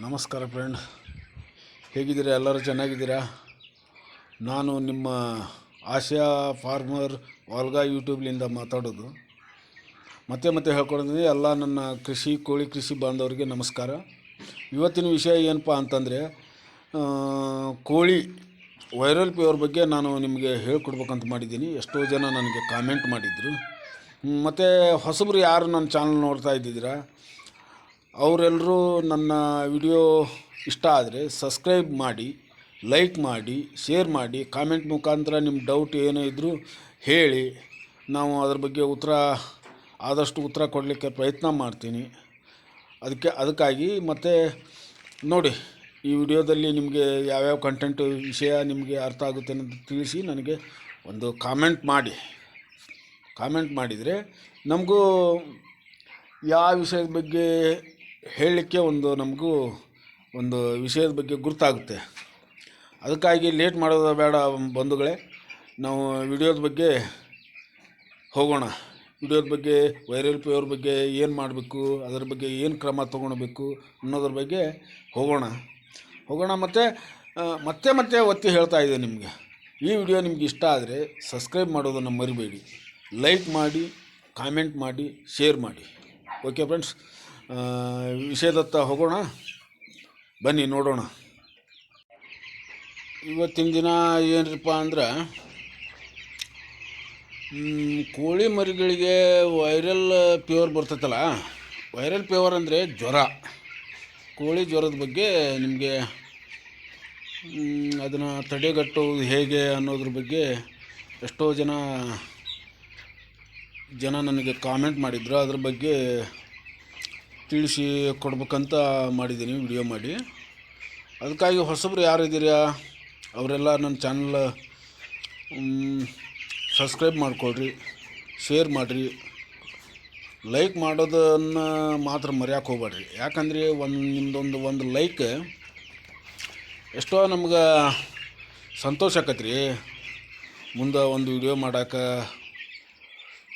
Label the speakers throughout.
Speaker 1: ನಮಸ್ಕಾರ ಫ್ರೆಂಡ್ ಹೇಗಿದ್ದೀರಾ? ಎಲ್ಲರೂ ಚೆನ್ನಾಗಿದ್ದೀರಾ? ನಾನು ನಿಮ್ಮ ಆಶಾ ಫಾರ್ಮರ್ ವಾಲ್ಗಾ ಯೂಟ್ಯೂಬ್ಲಿಂದ ಮಾತಾಡೋದು. ಮತ್ತೆ ಮತ್ತೆ ಹೇಳ್ಕೊಡ್ತೀನಿ. ಎಲ್ಲ ನನ್ನ ಕೃಷಿ, ಕೋಳಿ ಕೃಷಿ ಬಾಂಧವರಿಗೆ ನಮಸ್ಕಾರ. ಇವತ್ತಿನ ವಿಷಯ ಏನಪ್ಪ ಅಂತಂದರೆ ಕೋಳಿ ವೈರಲ್ ಪ್ಯೂರ್ ಬಗ್ಗೆ ನಾನು ನಿಮಗೆ ಹೇಳ್ಕೊಡ್ಬೇಕಂತ ಮಾಡಿದ್ದೀನಿ. ಎಷ್ಟೋ ಜನ ನನಗೆ ಕಾಮೆಂಟ್ ಮಾಡಿದರು. ಮತ್ತು ಹೊಸಬ್ರು ಯಾರು ನನ್ನ ಚಾನಲ್ ನೋಡ್ತಾ ಇದ್ದಿದ್ದೀರಾ? ಅವರೆಲ್ಲರೂ ನನ್ನ ವಿಡಿಯೋ ಇಷ್ಟ ಆದರೆ ಸಬ್ಸ್ಕ್ರೈಬ್ ಮಾಡಿ, ಲೈಕ್ ಮಾಡಿ, ಶೇರ್ ಮಾಡಿ, ಕಾಮೆಂಟ್ ಮುಖಾಂತರ ನಿಮ್ಮ ಡೌಟ್ ಏನೇ ಇದ್ದರೂ ಹೇಳಿ. ನಾವು ಅದ್ರ ಬಗ್ಗೆ ಉತ್ತರ, ಆದಷ್ಟು ಉತ್ತರ ಕೊಡಲಿಕ್ಕೆ ಪ್ರಯತ್ನ ಮಾಡ್ತೀನಿ. ಅದಕ್ಕೆ, ಅದಕ್ಕಾಗಿ ಮತ್ತು ನೋಡಿ, ಈ ವಿಡಿಯೋದಲ್ಲಿ ನಿಮಗೆ ಯಾವ್ಯಾವ ಕಂಟೆಂಟ್ ವಿಷಯ ನಿಮಗೆ ಅರ್ಥ ಆಗುತ್ತೆ ಅನ್ನೋದು ತಿಳಿಸಿ ನನಗೆ ಒಂದು ಕಾಮೆಂಟ್ ಮಾಡಿ. ಕಾಮೆಂಟ್ ಮಾಡಿದರೆ ನಮಗೂ ಯಾವ ವಿಷಯದ ಬಗ್ಗೆ ಹೇಳಲಿಕ್ಕೆ ಒಂದು ನಮಗೂ ಒಂದು ವಿಷಯದ ಬಗ್ಗೆ ಗುರುತಾಗುತ್ತೆ. ಅದಕ್ಕಾಗಿ ಲೇಟ್ ಮಾಡೋದು ಬೇಡ ಬಂಧುಗಳೇ. ನಾವು ವಿಡಿಯೋದ ಬಗ್ಗೆ ಹೋಗೋಣ. ವಿಡಿಯೋದ ಬಗ್ಗೆ, ವೈರಲ್ ಪೇವರ್ ಬಗ್ಗೆ ಏನು ಮಾಡಬೇಕು, ಅದರ ಬಗ್ಗೆ ಏನು ಕ್ರಮ ತೊಗೊಳ್ಬೇಕು ಅನ್ನೋದ್ರ ಬಗ್ಗೆ ಹೋಗೋಣ. ಹೋಗೋಣ ಮತ್ತು ಮತ್ತೆ ಮತ್ತೆ ಒತ್ತಿ ಹೇಳ್ತಾ ಇದೆ ನಿಮಗೆ. ಈ ವಿಡಿಯೋ ನಿಮ್ಗೆ ಇಷ್ಟ ಆದರೆ ಸಬ್ಸ್ಕ್ರೈಬ್ ಮಾಡೋದನ್ನು ಮರಿಬೇಡಿ. ಲೈಕ್ ಮಾಡಿ, ಕಾಮೆಂಟ್ ಮಾಡಿ, ಶೇರ್ ಮಾಡಿ. ಓಕೆ ಫ್ರೆಂಡ್ಸ್ ವಿಷಯದತ್ತ ಹೋಗೋಣ. ಬನ್ನಿ, ನೋಡೋಣ. ಇವತ್ತಿನ ದಿನ ಏನಪ್ಪ ಅಂದ್ರೆ ಕೋಳಿ ಮರಿಗಳಿಗೆ ವೈರಲ್ ಪ್ಯೂರ್ ಬರ್ತೈತಲ್ಲ, ವೈರಲ್ ಪ್ಯೂರ್ ಅಂದರೆ ಜ್ವರ. ಕೋಳಿ ಜ್ವರದ ಬಗ್ಗೆ ನಿಮಗೆ ಅದನ್ನು ತಡೆಗಟ್ಟೋದು ಹೇಗೆ ಅನ್ನೋದ್ರ ಬಗ್ಗೆ ಎಷ್ಟೋ ಜನ ಜನ ನನಗೆ ಕಾಮೆಂಟ್ ಮಾಡಿದ್ರು. ಅದ್ರ ಬಗ್ಗೆ ತಿಳಿಸಿ ಕೊಡ್ಬೇಕಂತ ಮಾಡಿದ್ದೀನಿ ವಿಡಿಯೋ ಮಾಡಿ. ಅದಕ್ಕಾಗಿ ಹೊಸಬ್ರು ಯಾರು ಅವರೆಲ್ಲ ನನ್ನ ಚಾನಲ್ ಸಬ್ಸ್ಕ್ರೈಬ್ ಮಾಡ್ಕೊಳ್ರಿ, ಶೇರ್ ಮಾಡಿರಿ. ಲೈಕ್ ಮಾಡೋದನ್ನು ಮಾತ್ರ ಮರ್ಯಾಕೆ ಹೋಗ್ಬೇಡ್ರಿ. ಯಾಕಂದರೆ ಒಂದು ನಿಮ್ಮದೊಂದು ಒಂದು ಲೈಕ್ ಎಷ್ಟೋ ನಮ್ಗೆ ಸಂತೋಷ ಆಕತ್ರಿ. ಮುಂದೆ ಒಂದು ವಿಡಿಯೋ ಮಾಡೋಕೆ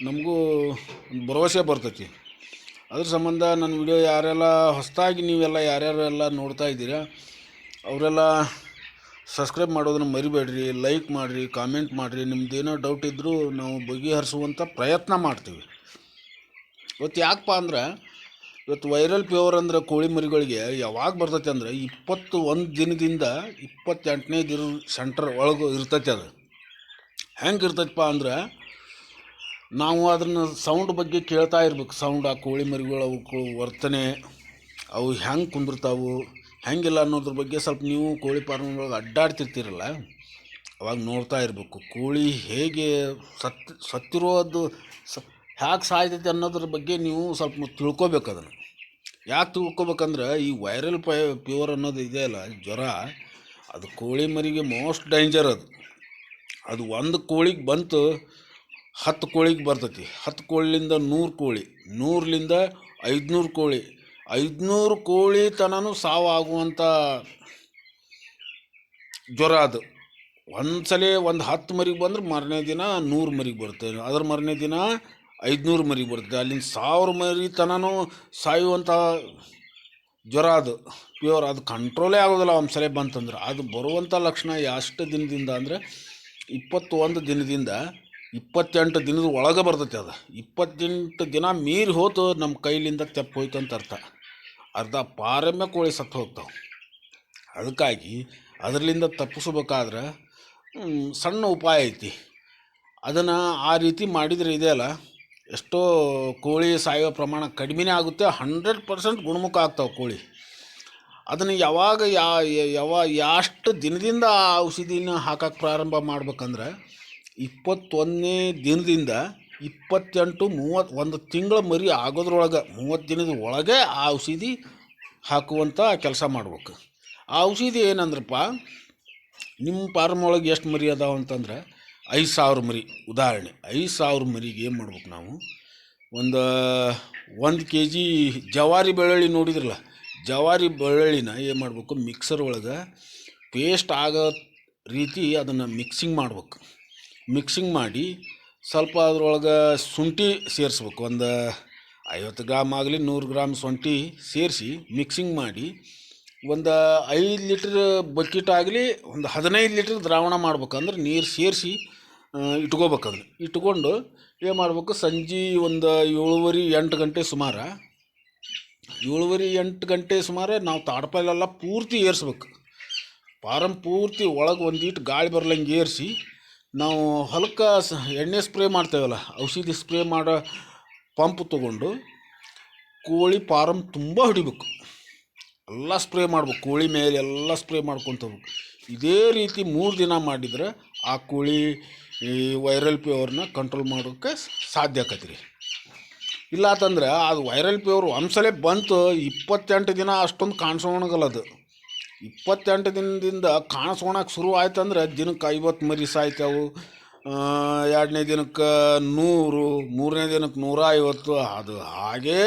Speaker 1: ನಮಗೂ ಭರವಸೆ ಬರ್ತೈತಿ. ಅದ್ರ ಸಂಬಂಧ ನನ್ನ ವಿಡಿಯೋ ಯಾರೆಲ್ಲ ಹೊಸದಾಗಿ ನೀವೆಲ್ಲ ಯಾರ್ಯಾರು ಎಲ್ಲ ನೋಡ್ತಾ ಇದ್ದೀರಾ, ಅವರೆಲ್ಲ ಸಬ್ಸ್ಕ್ರೈಬ್ ಮಾಡೋದನ್ನು ಮರಿಬೇಡ್ರಿ, ಲೈಕ್ ಮಾಡಿರಿ, ಕಾಮೆಂಟ್ ಮಾಡಿರಿ. ನಿಮ್ದೇನೋ ಡೌಟ್ ಇದ್ದರೂ ನಾವು ಬಗೆಹರಿಸುವಂಥ ಪ್ರಯತ್ನ ಮಾಡ್ತೀವಿ. ಇವತ್ತು ಯಾಕಪ್ಪ ಅಂದ್ರೆ, ಇವತ್ತು ವೈರಲ್ ಪ್ಯೂರ್ ಅಂದ್ರೆ ಕೋಳಿ ಮರಿಗಳಿಗೆ ಯಾವಾಗ ಬರ್ತೈತೆ ಅಂದ್ರೆ ಇಪ್ಪತ್ತು ಒಂದು ದಿನದಿಂದ ಇಪ್ಪತ್ತೆಂಟನೇ ದಿನ ಸೆಂಟರ್ ಒಳಗೆ ಇರ್ತೈತೆ ಅದು. ಹೆಂಗೆ ಇರ್ತೈತಪ್ಪ ಅಂದ್ರೆ ನಾವು ಅದನ್ನು ಸೌಂಡ್ ಬಗ್ಗೆ ಕೇಳ್ತಾ ಇರ್ಬೇಕು. ಸೌಂಡ್ ಆ ಕೋಳಿ ಮರಿಗಳು ಅವಕ್ಕೆ ವರ್ತನೆ, ಅವು ಹೆಂಗೆ ಕುಂದಿರ್ತಾವು, ಹೆಂಗಿಲ್ಲ ಅನ್ನೋದ್ರ ಬಗ್ಗೆ ಸ್ವಲ್ಪ ನೀವು ಕೋಳಿ ಫಾರ್ಮ್ ಒಳಗೆ ಅಡ್ಡಾಡ್ತಿರ್ತೀರಲ್ಲ, ಅವಾಗ ನೋಡ್ತಾ ಇರಬೇಕು. ಕೋಳಿ ಹೇಗೆ ಸತ್, ಸತ್ತಿರೋದು ಸ, ಹ್ಯಾಕೆ ಸಾಯ್ತೈತಿ ಅನ್ನೋದ್ರ ಬಗ್ಗೆ ನೀವು ಸ್ವಲ್ಪ ತಿಳ್ಕೊಬೇಕು ಅದನ್ನು. ಯಾಕೆ ತಿಳ್ಕೊಬೇಕಂದ್ರೆ ಈ ವೈರಲ್ ಪೈ ಪ್ಯೂರ್ ಅನ್ನೋದು ಇದೆಯಲ್ಲ ಜ್ವರ, ಅದು ಕೋಳಿ ಮರಿಗೆ ಮೋಸ್ಟ್ ಡೇಂಜರ್ ಅದು. ಅದು ಒಂದು ಕೋಳಿಗೆ ಬಂತು ಹತ್ತು ಕೋಳಿಗೆ ಬರ್ತೈತಿ. ಹತ್ತು ಕೋಳಿಯಿಂದ ನೂರು ಕೋಳಿ, ನೂರಲಿಂದ ಐದುನೂರು ಕೋಳಿ. ಐದುನೂರು ಕೋಳಿ ತನೂ ಸಾವಾಗುವಂಥ ಜ್ವರ ಅದು. ಒಂದು ಸಲ ಒಂದು ಹತ್ತು ಮರಿಗೆ ಬಂದ್ರೆ ಮಾರನೇ ದಿನ ನೂರು ಮರಿಗೆ ಬರುತ್ತೆ. ಅದ್ರ ಮಾರನೇ ದಿನ ಐದುನೂರು ಮರಿಗೆ ಬರುತ್ತೆ. ಅಲ್ಲಿಂದ ಸಾವಿರ ಮರಿ ತನೂ ಸಾಯುವಂಥ ಜ್ವರ ಅದು. ಪ್ಯೂರ್ ಅದು ಕಂಟ್ರೋಲೇ ಆಗೋದಿಲ್ಲ ಒಂದು ಸಲ ಬಂತಂದ್ರೆ. ಅದು ಬರುವಂಥ ಲಕ್ಷಣ ಎಷ್ಟು ದಿನದಿಂದ ಅಂದರೆ ಇಪ್ಪತ್ತೊಂದು ದಿನದಿಂದ ಇಪ್ಪತ್ತೆಂಟು ದಿನದ ಒಳಗೆ ಬರ್ತೈತೆ ಅದು. ಇಪ್ಪತ್ತೆಂಟು ದಿನ ಮೀರಿ ಹೋತು ನಮ್ಮ ಕೈಲಿಂದ ತೆಪ್ಪು ಹೋಯ್ತು ಅಂತ ಅರ್ಥ. ಅರ್ಧ ಪಾರಮ್ಯ ಕೋಳಿ ಸತ್ತು ಹೋಗ್ತಾವೆ. ಅದಕ್ಕಾಗಿ ಅದರಲ್ಲಿಂದ ತಪ್ಪಿಸ್ಬೇಕಾದ್ರೆ ಸಣ್ಣ ಉಪಾಯ ಐತಿ. ಅದನ್ನು ಆ ರೀತಿ ಮಾಡಿದರೆ ಇದೆಯಲ್ಲ ಎಷ್ಟೋ ಕೋಳಿ ಸಾಯೋ ಪ್ರಮಾಣ ಕಡಿಮೆನೇ ಆಗುತ್ತೆ, ಹಂಡ್ರೆಡ್ ಪರ್ಸೆಂಟ್ ಗುಣಮುಖ ಆಗ್ತಾವೆ ಕೋಳಿ. ಅದನ್ನು ಯಾವಾಗ ಯಾ ಯಾವ ಎಷ್ಟು ದಿನದಿಂದ ಆ ಔಷಧಿನ ಹಾಕಕ್ಕೆ ಪ್ರಾರಂಭ ಮಾಡ್ಬೇಕಂದ್ರೆ ಇಪ್ಪತ್ತೊಂದನೇ ದಿನದಿಂದ ಇಪ್ಪತ್ತೆಂಟು ಮೂವತ್ತು ಒಂದು ತಿಂಗಳ ಮರಿ ಆಗೋದ್ರೊಳಗೆ ಮೂವತ್ತು ದಿನದ ಒಳಗೆ ಆ ಔಷಧಿ ಹಾಕುವಂಥ ಕೆಲಸ ಮಾಡ್ಬೇಕು. ಆ ಔಷಧಿ ಏನಂದ್ರಪ್ಪ ನಿಮ್ಮ ಫಾರ್ಮ್ ಒಳಗೆ ಎಷ್ಟು ಮರಿ ಅದಾವ ಅಂತಂದ್ರೆ ಐದು ಸಾವಿರ ಮರಿ. ಉದಾಹರಣೆ, ಐದು ಸಾವಿರ ಮರಿಗೆ ಏನು ಮಾಡ್ಬೇಕು ನಾವು? ಒಂದು ಒಂದು ಕೆ ಜಿ ಜವಾರಿ ಬೆಳ್ಳುಳ್ಳಿ ನೋಡಿದ್ರಲ್ಲ, ಜವಾರಿ ಬೆಳ್ಳುಳ್ಳಿನ ಏನು ಮಾಡಬೇಕು ಮಿಕ್ಸರ್ ಒಳಗೆ ಪೇಸ್ಟ್ ಆಗೋ ರೀತಿ ಅದನ್ನು ಮಿಕ್ಸಿಂಗ್ ಮಾಡ್ಬೇಕು. ಮಿಕ್ಸಿಂಗ್ ಮಾಡಿ ಸ್ವಲ್ಪ ಅದ್ರೊಳಗೆ ಶುಂಠಿ ಸೇರಿಸ್ಬೇಕು. ಒಂದು ಐವತ್ತು ಗ್ರಾಮ್ ಆಗಲಿ ನೂರು ಗ್ರಾಮ್ ಶುಂಠಿ ಸೇರಿಸಿ ಮಿಕ್ಸಿಂಗ್ ಮಾಡಿ ಒಂದು ಐದು ಲೀಟ್ರ್ ಬಕೆಟ್ ಆಗಲಿ ಒಂದು ಹದಿನೈದು ಲೀಟ್ರ್ ದ್ರಾವಣ ಮಾಡ್ಬೇಕಂದ್ರೆ ನೀರು ಸೇರಿಸಿ ಇಟ್ಕೋಬೇಕು ಅದನ್ನ ಇಟ್ಕೊಂಡು ಏನು ಮಾಡ್ಬೇಕು, ಸಂಜೆ ಒಂದು ಏಳುವರೆ ಎಂಟು ಗಂಟೆ ಸುಮಾರು, ಏಳುವರೆ ಎಂಟು ಗಂಟೆ ಸುಮಾರು ನಾವು ತಾಡ್ಪಾಲೆಲ್ಲ ಪೂರ್ತಿ ಏರಿಸ್ಬೇಕು. ಪಾರಂ ಪೂರ್ತಿ ಒಳಗೆ ಒಂದೀಟು ಗಾಳಿ ಬರ್ಲಂಗೆ ಏರಿಸಿ ನಾವು ಹೊಲಕ್ಕೆ ಸ ಎಣ್ಣೆ ಸ್ಪ್ರೇ ಮಾಡ್ತೇವಲ್ಲ, ಔಷಧಿ ಸ್ಪ್ರೇ ಮಾಡೋ ಪಂಪ್ ತೊಗೊಂಡು ಕೋಳಿ ಫಾರಮ್ ತುಂಬ ಹೊಡಿಬೇಕು. ಎಲ್ಲ ಸ್ಪ್ರೇ ಮಾಡ್ಬೇಕು, ಕೋಳಿ ಮೇಲೆ ಎಲ್ಲ ಸ್ಪ್ರೇ ಮಾಡ್ಕೊತ ಹೋಗ್ಬೇಕು. ಇದೇ ರೀತಿ ಮೂರು ದಿನ ಮಾಡಿದ್ರೆ ಆ ಕೋಳಿ ಈ ವೈರಲ್ ಪೇವರ್ನ ಕಂಟ್ರೋಲ್ ಮಾಡೋಕ್ಕೆ ಸಾಧ್ಯ ಆಕತಿ ರೀ ಇಲ್ಲ ಅದು ವೈರಲ್ ಫೀವರ್ ಒಂದ್ಸಲ ಬಂತು, ಇಪ್ಪತ್ತೆಂಟು ದಿನ ಅಷ್ಟೊಂದು ಕಾಣಿಸೋಣಗಲ್ಲ ಅದು. ಇಪ್ಪತ್ತೆಂಟು ದಿನದಿಂದ ಕಾಣಿಸ್ಕೊಳಕ್ಕೆ ಶುರು ಆಯ್ತು ಅಂದ್ರೆ ದಿನಕ್ಕೆ ಐವತ್ತು ಮರಿ ಸಾಯ್ತಾವು. ಎರಡನೇ ದಿನಕ್ಕೆ ನೂರು, ಮೂರನೇ ದಿನಕ್ಕೆ ನೂರ ಐವತ್ತು ಅದು ಹಾಗೇ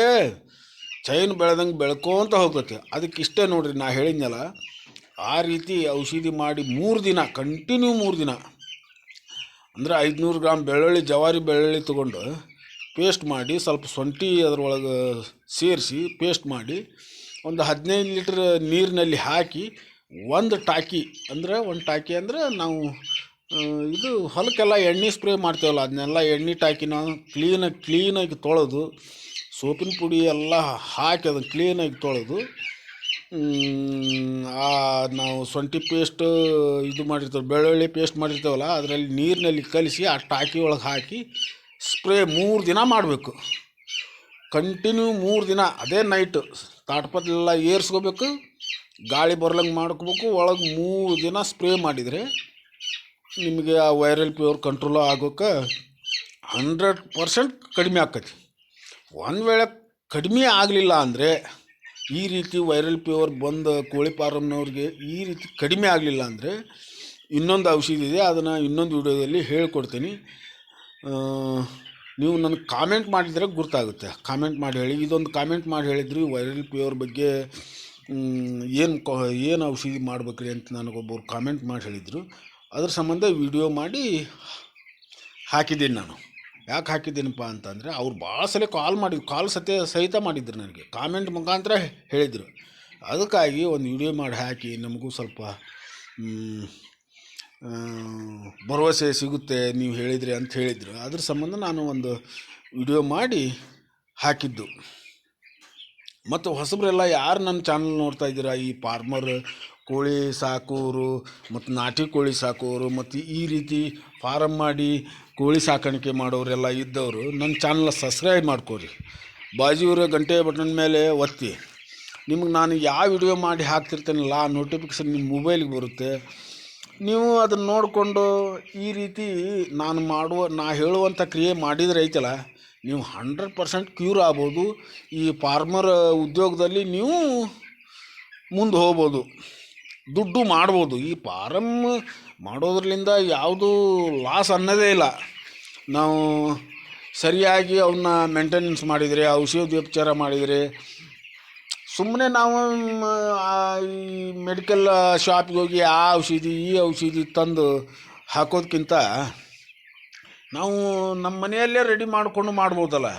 Speaker 1: ಚೈನ್ ಬೆಳೆದಂಗೆ ಬೆಳ್ಕೊಂತ ಹೋಗ್ತೈತಿ. ಅದಕ್ಕೆ ಇಷ್ಟೇ ನೋಡಿರಿ ನಾ ಹೇಳಿದ್ನಲ್ಲ, ಆ ರೀತಿ ಔಷಧಿ ಮಾಡಿ ಮೂರು ದಿನ, ಕಂಟಿನ್ಯೂ ಮೂರು ದಿನ, ಅಂದರೆ ಐದುನೂರು ಗ್ರಾಮ್ ಬೆಳ್ಳುಳ್ಳಿ, ಜವಾರಿ ಬೆಳ್ಳುಳ್ಳಿ ತೊಗೊಂಡು ಪೇಸ್ಟ್ ಮಾಡಿ ಸ್ವಲ್ಪ ಶುಂಠಿ ಅದರೊಳಗೆ ಸೇರಿಸಿ ಪೇಸ್ಟ್ ಮಾಡಿ ಒಂದು ಹದಿನೈದು ಲೀಟ್ರ್ ನೀರಿನಲ್ಲಿ ಹಾಕಿ ಒಂದು ಟಾಕಿ ಅಂದರೆ ಒಂದು ಟಾಕಿ ಅಂದರೆ ನಾವು ಇದು ಹೊಲಕ್ಕೆಲ್ಲ ಎಣ್ಣೆ ಸ್ಪ್ರೇ ಮಾಡ್ತೇವಲ್ಲ, ಅದನ್ನೆಲ್ಲ ಎಣ್ಣೆ ಟಾಕಿನ ಕ್ಲೀನಾಗಿ ಕ್ಲೀನಾಗಿ ತೊಳೆದು ಸೋಪಿನ ಪುಡಿ ಎಲ್ಲ ಹಾಕಿ ಅದನ್ನು ಕ್ಲೀನಾಗಿ ತೊಳೆದು ಆ ನಾವು ಶುಂಠಿ ಪೇಸ್ಟ್ ಇದು ಮಾಡಿರ್ತೇವೆ, ಬೆಳ್ಳುಳ್ಳಿ ಪೇಸ್ಟ್ ಮಾಡಿರ್ತೇವಲ್ಲ, ಅದರಲ್ಲಿ ನೀರಿನಲ್ಲಿ ಕಲಿಸಿ ಆ ಟಾಕಿ ಒಳಗೆ ಹಾಕಿ ಸ್ಪ್ರೇ ಮೂರು ದಿನ ಮಾಡಬೇಕು. ಕಂಟಿನ್ಯೂ ಮೂರು ದಿನ, ಅದೇ ನೈಟು ತಾಟ್ಪತ್ಲೆಲ್ಲ ಏರ್ಸ್ಕೋಬೇಕು, ಗಾಳಿ ಬರ್ಲಂಗೆ ಮಾಡ್ಕೋಬೇಕು, ಒಳಗೆ ಮೂರು ದಿನ ಸ್ಪ್ರೇ ಮಾಡಿದರೆ ನಿಮಗೆ ಆ ವೈರಲ್ ಪ್ಯೂರ್ ಕಂಟ್ರೋಲ್ ಆಗೋಕೆ ಹಂಡ್ರೆಡ್ ಪರ್ಸೆಂಟ್ ಕಡಿಮೆ ಆಕತಿ. ಒಂದು ವೇಳೆ ಕಡಿಮೆ ಆಗಲಿಲ್ಲ ಅಂದರೆ ಈ ರೀತಿ ವೈರಲ್ ಪ್ಯೂರ್ ಬಂದ ಕೋಳಿ ಫಾರಮ್ನವ್ರಿಗೆ ಈ ರೀತಿ ಕಡಿಮೆ ಆಗಲಿಲ್ಲ ಅಂದರೆ ಇನ್ನೊಂದು ಔಷಧಿ ಇದೆ, ಅದನ್ನು ಇನ್ನೊಂದು ವಿಡಿಯೋದಲ್ಲಿ ಹೇಳ್ಕೊಡ್ತೀನಿ. ನೀವು ನನಗೆ ಕಾಮೆಂಟ್ ಮಾಡಿದರೆ ಗುರ್ತಾಗುತ್ತೆ. ಕಾಮೆಂಟ್ ಮಾಡಿ ಹೇಳಿ, ಇದೊಂದು ಕಾಮೆಂಟ್ ಮಾಡಿ ಹೇಳಿದ್ರಿ ವೈರಲ್ ಪ್ಯೂರ್ ಬಗ್ಗೆ ಏನು ಏನು ಔಷಧಿ ಮಾಡ್ಬೇಕ್ರಿ ಅಂತ ನನಗೊಬ್ಬರು ಕಾಮೆಂಟ್ ಮಾಡಿ ಹೇಳಿದರು. ಅದ್ರ ಸಂಬಂಧ ವಿಡಿಯೋ ಮಾಡಿ ಹಾಕಿದ್ದೀನಿ ನಾನು. ಯಾಕೆ ಹಾಕಿದ್ದೀನಪ್ಪ ಅಂತಂದರೆ, ಅವ್ರು ಭಾಳ ಸಲ ಕಾಲ್ ಮಾಡಿದ್ರು ಕಾಲ್ ಸತ್ಯ ಸಹಿತ ಮಾಡಿದ್ರು ನನಗೆ. ಕಾಮೆಂಟ್ ಮುಖಾಂತರ ಹೇಳಿದರು. ಅದಕ್ಕಾಗಿ ಒಂದು ವಿಡಿಯೋ ಮಾಡಿ ಹಾಕಿ, ನಮಗೂ ಸ್ವಲ್ಪ ಭರವಸೆ ಸಿಗುತ್ತೆ ನೀವು ಹೇಳಿದ್ರಿ ಅಂತ ಹೇಳಿದ್ರು. ಅದ್ರ ಸಂಬಂಧ ನಾನು ಒಂದು ವಿಡಿಯೋ ಮಾಡಿ ಹಾಕಿದ್ದು. ಮತ್ತು ಹೊಸಬರೆಲ್ಲ ಯಾರು ನನ್ನ ಚಾನಲ್ ನೋಡ್ತಾ ಇದ್ದೀರಾ? ಈ ಫಾರ್ಮರ್ ಕೋಳಿ ಸಾಕೋರು ಮತ್ತು ನಾಟಿ ಕೋಳಿ ಸಾಕೋರು ಮತ್ತು ಈ ರೀತಿ ಫಾರಮ್ ಮಾಡಿ ಕೋಳಿ ಸಾಕಾಣಿಕೆ ಮಾಡೋರೆಲ್ಲ ಇದ್ದವರು, ನನ್ನ ಚಾನಲ್ ಸಬ್ಸ್ಕ್ರೈಬ್ ಮಾಡ್ಕೋರಿ. ಬಾಜಿಯವರ, ಗಂಟೆ ಬಟನ್ ಮೇಲೆ ಒತ್ತಿ. ನಿಮಗೆ ನಾನು ಯಾವ ವಿಡಿಯೋ ಮಾಡಿ ಹಾಕ್ತಿರ್ತೇನಲ್ಲ, ಆ ನೋಟಿಫಿಕೇಶನ್ ನಿಮ್ಮ ಮೊಬೈಲಿಗೆ ಬರುತ್ತೆ. ನೀವು ಅದನ್ನು ನೋಡಿಕೊಂಡು ಈ ರೀತಿ ನಾನು ಮಾಡುವ, ನಾ ಹೇಳುವಂಥ ಕ್ರಿಯೆ ಮಾಡಿದರೆ ಐತಲ್ಲ, ನೀವು ಹಂಡ್ರೆಡ್ ಪರ್ಸೆಂಟ್ ಕ್ಯೂರ್ ಆಗ್ಬೋದು. ಈ ಫಾರ್ಮರ್ ಉದ್ಯೋಗದಲ್ಲಿ ನೀವು ಮುಂದೆ ಹೋಗ್ಬೋದು, ದುಡ್ಡು ಮಾಡ್ಬೋದು. ಈ ಫಾರಮ್ ಮಾಡೋದ್ರಿಂದ ಯಾವುದೂ ಲಾಸ್ ಅನ್ನೋದೇ ಇಲ್ಲ. ನಾವು ಸರಿಯಾಗಿ ಅವನ್ನ ಮೇಂಟೆನೆನ್ಸ್ ಮಾಡಿದರೆ ಔಷಧೋಪಚಾರ ಮಾಡಿದರೆ ಸುಮ್ಮನೆ ನಾವು ಈ ಮೆಡಿಕಲ್ ಶಾಪಿಗೆ ಹೋಗಿ ಆ ಔಷಧಿ, ಈ ಔಷಧಿ ತಂದು ಹಾಕೋದಕ್ಕಿಂತ ನಾವು ನಮ್ಮ ಮನೆಯಲ್ಲೇ ರೆಡಿ ಮಾಡಿಕೊಂಡು ಮಾಡ್ಬೋದಲ್ಲ.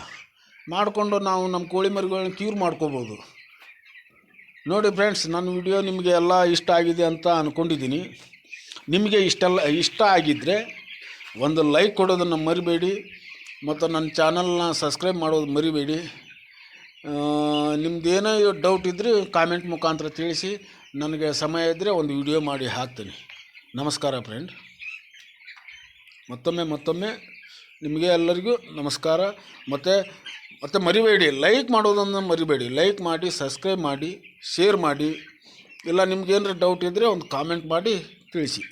Speaker 1: ಮಾಡಿಕೊಂಡು ನಾವು ನಮ್ಮ ಕೋಳಿ ಮರಿಗಳನ್ನ ಕ್ಯೂರ್ ಮಾಡ್ಕೋಬೋದು. ನೋಡಿ ಫ್ರೆಂಡ್ಸ್ ನನ್ನ ವಿಡಿಯೋ ನಿಮಗೆ ಎಲ್ಲ ಇಷ್ಟ ಆಗಿದೆ ಅಂತ ಅಂದ್ಕೊಂಡಿದ್ದೀನಿ ನಿಮಗೆ ಇಷ್ಟೆಲ್ಲ, ಇಷ್ಟ ಆಗಿದ್ದರೆ ಒಂದು ಲೈಕ್ ಕೊಡೋದನ್ನು ಮರಿಬೇಡಿ. ಮತ್ತು ನನ್ನ ಚಾನಲ್ನ ಸಬ್ಸ್ಕ್ರೈಬ್ ಮಾಡೋದು ಮರಿಬೇಡಿ. ನಿಮ್ದೇನೋ ಡೌಟ್ ಇದ್ದರೆ ಕಾಮೆಂಟ್ ಮುಖಾಂತರ ತಿಳಿಸಿ, ನನಗೆ ಸಮಯ ಇದ್ದರೆ ಒಂದು ವಿಡಿಯೋ ಮಾಡಿ ಹಾಕ್ತೀನಿ. ನಮಸ್ಕಾರ ಫ್ರೆಂಡ್ ಮತ್ತೊಮ್ಮೆ ಮತ್ತೊಮ್ಮೆ ನಿಮಗೆ ಎಲ್ಲರಿಗೂ ನಮಸ್ಕಾರ. ಮತ್ತು ಮತ್ತು ಮರಿಬೇಡಿ ಲೈಕ್ ಮಾಡೋದನ್ನು ಮರಿಬೇಡಿ. ಲೈಕ್ ಮಾಡಿ ಸಬ್ಸ್ಕ್ರೈಬ್ ಮಾಡಿ ಶೇರ್ ಮಾಡಿ. ಇಲ್ಲ ನಿಮ್ಗೇನಾರ ಡೌಟ್ ಇದ್ದರೆ ಒಂದು ಕಾಮೆಂಟ್ ಮಾಡಿ ತಿಳಿಸಿ.